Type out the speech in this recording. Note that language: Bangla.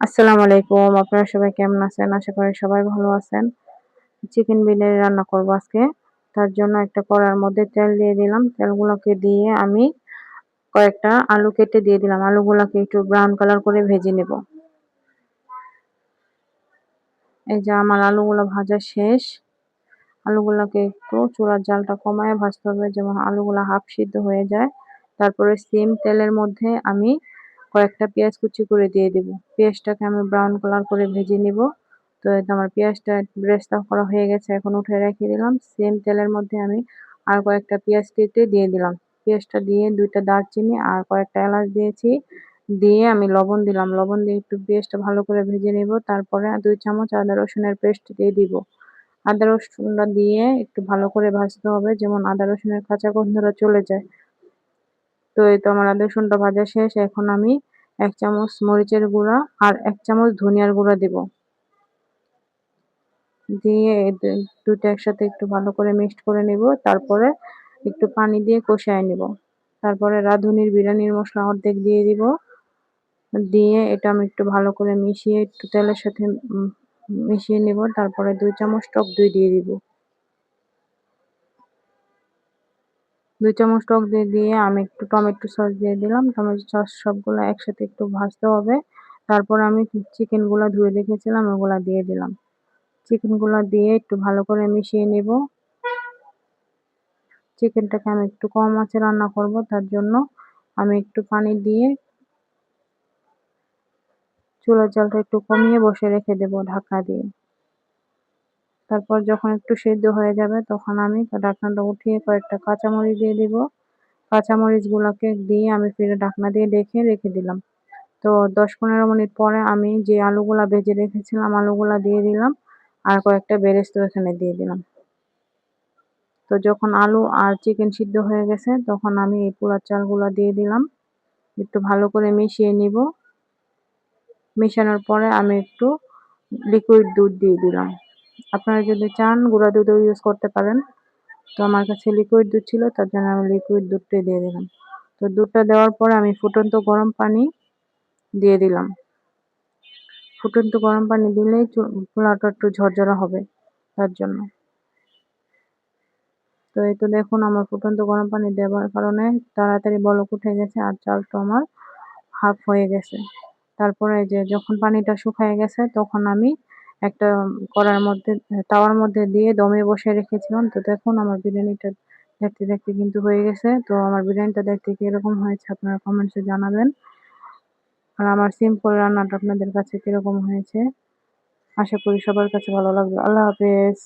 আসসালামু আলাইকুম। আপনারা সবাই কেমন আছেন? আশা করি সবাই ভালো আছেন। চিকেন বিরিয়ানি রান্না করব আজকে। তার জন্য একটা কড়ার মধ্যে তেল দিয়ে দিলাম। তেলগুলোকে দিয়ে আমি কয়েকটা আলু কেটে দিয়ে দিলাম। আলুগুলোকে একটু ব্রাউন কালার করে ভেজে নেব। এই যে আমার আলুগুলো ভাজা শেষ। আলুগুলোকে একটু চুলার জালটা কমায় ভাজতে হবে, যেমন আলুগুলো হাফ সিদ্ধ হয়ে যায়। তারপরে সিম তেলের মধ্যে আমি কয়েকটা পেঁয়াজ কুচি করে দিয়ে দিব। পেঁয়াজটাকে আমি ব্রাউন কালার করে ভেজে নিব। তো আমার পেঁয়াজটা ব্রেস্তা করা হয়ে গেছে, এখন উঠে রেখে দিলাম। সেম তেলের মধ্যে আমি আর কয়েকটা পেঁয়াজ কেটে দিয়ে দিলাম। পেঁয়াজটা দিয়ে দুইটা দারচিনি আর কয়েকটা এলাচ দিয়েছি। দিয়ে আমি লবণ দিলাম। লবণ দিয়ে একটু পেঁয়াজটা ভালো করে ভেজে নেব। তারপরে দুই চামচ আদা রসুনের পেস্ট দিয়ে দিব। আদা রসুনটা দিয়ে একটু ভালো করে ভাজতে হবে, যেমন আদা রসুনের কাঁচা গন্ধটা চলে যায়। তো এই তো আমার আদা রসুনটা ভাজা শেষ। এখন আমি এক চামচ মরিচের গুঁড়া আর এক চামচ ধনিয়ার গুঁড়া দিব। দিয়ে দুটো একসাথে একটু ভালো করে মিক্সড করে নেব। তারপরে একটু পানি দিয়ে কষায় নেব। তারপরে রাঁধুনির বিরিয়ানির মশলা অর্ধেক দিয়ে দিব। দিয়ে এটা আমি একটু ভালো করে মিশিয়ে একটু তেলের সাথে মিশিয়ে নেব। তারপরে দুই চামচ টক দই দিয়ে দিব। দুই চামচ টক দিয়ে দিয়ে আমি একটু টমেটো সস দিয়ে দিলাম। টমেটো সস সবগুলো একসাথে একটু ভাজতে হবে। তারপর আমি চিকেনগুলো ধুয়ে রেখেছিলাম, ওগুলা দিয়ে দিলাম। চিকেনগুলো দিয়ে একটু ভালো করে মিশিয়ে নেব। চিকেনটাকে আমি একটু কম আঁচে রান্না করব, তার জন্য আমি একটু পানি দিয়ে চুলার জলটা একটু কমিয়ে বসে রেখে দেব ঢাকা দিয়ে। তারপর যখন একটু সেদ্ধ হয়ে যাবে, তখন আমি ঢাকনাটা উঠিয়ে কয়েকটা কাঁচামরিচ দিয়ে দিব। কাঁচামরিচগুলোকে দিয়ে আমি ফিরে ঢাকনা দিয়ে রেখে রেখে দিলাম। তো দশ পনেরো মিনিট পরে আমি যে আলুগুলা ভেজে রেখেছিলাম, আলুগুলা দিয়ে দিলাম আর কয়েকটা বেরেস্ত এখানে দিয়ে দিলাম। তো যখন আলু আর চিকেন সিদ্ধ হয়ে গেছে, তখন আমি এই পোড়া চালগুলো দিয়ে দিলাম। একটু ভালো করে মিশিয়ে নিব। মেশানোর পরে আমি একটু লিকুইড দুধ দিয়ে দিলাম। আপনারা যদি চান, গুঁড়া দুধও ইউজ করতে পারেন। তো আমার কাছে লিকুইড দুধ ছিল, তার জন্য আমি লিকুইড দুধটাই দিয়ে দিলাম। তো দুধটা দেওয়ার পরে আমি ফুটন্ত গরম পানি দিয়ে দিলাম। ফুটন্ত গরম পানি দিলেই পোলাওটা একটু ঝরঝরা হবে, তার জন্য। তো এই তো দেখুন, আমার ফুটন্ত গরম পানি দেওয়ার কারণে তাড়াতাড়ি বলক উঠে গেছে আর চালটা আমার হাফ হয়ে গেছে। তারপরে যে যখন পানিটা শুকায় গেছে, তখন আমি একটা কড়ার মধ্যে, তাওয়ার মধ্যে দিয়ে দমে বসে রেখেছিলাম। তো দেখুন, আমার বিরিয়ানিটা দেখতে দেখতে কিন্তু হয়ে গেছে। তো আমার বিরিয়ানিটা দেখতে কীরকম হয়েছে আপনারা কমেন্টসে জানাবেন। আর আমার সিম্পল রান্নাটা আপনাদের কাছে কীরকম হয়েছে, আশা করি সবার কাছে ভালো লাগবে। আল্লাহ হাফেজ।